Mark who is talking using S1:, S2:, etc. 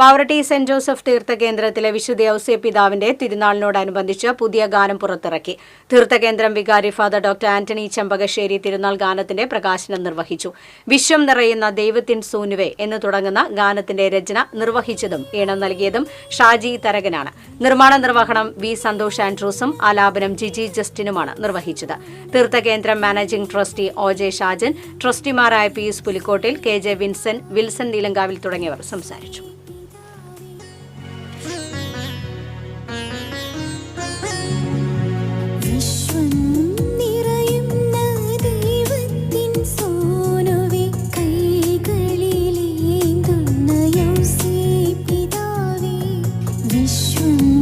S1: Pavaratti saint Joseph തീർത്ഥകേന്ദ്രത്തിലെ വിശുദ്ധ ഔസ്യ പിതാവിന്റെ തിരുനാളിനോടനുബന്ധിച്ച് പുതിയ ഗാനം പുറത്തിറക്കി. തീർത്ഥകേന്ദ്രം വികാരി ഫാദർ ഡോക്ടർ ആന്റണി ചെമ്പകശ്ശേരി തിരുനാൾ ഗാനത്തിന്റെ പ്രകാശനം നിർവഹിച്ചു. വിശ്വം നിറയുന്ന ദൈവത്തിൻ സൂനുവെ എന്ന് തുടങ്ങുന്ന ഗാനത്തിന്റെ രചന നിർവഹിച്ചതും ഈണം നൽകിയതും ഷാജി തരകനാണ്. നിർമ്മാണ നിർവഹണം വി സന്തോഷ് ആൻഡ്രൂസും ആലാപനം ജിജി ജസ്റ്റിനുമാണ് നിർവഹിച്ചത്. തീർത്ഥകേന്ദ്രം managing trustee O J Shajan ട്രസ്റ്റിമാരായ Pius Pulikkottil K J Vinson Wilson Neelankavil തുടങ്ങിയവർ സംസാരിച്ചു.
S2: 一瞬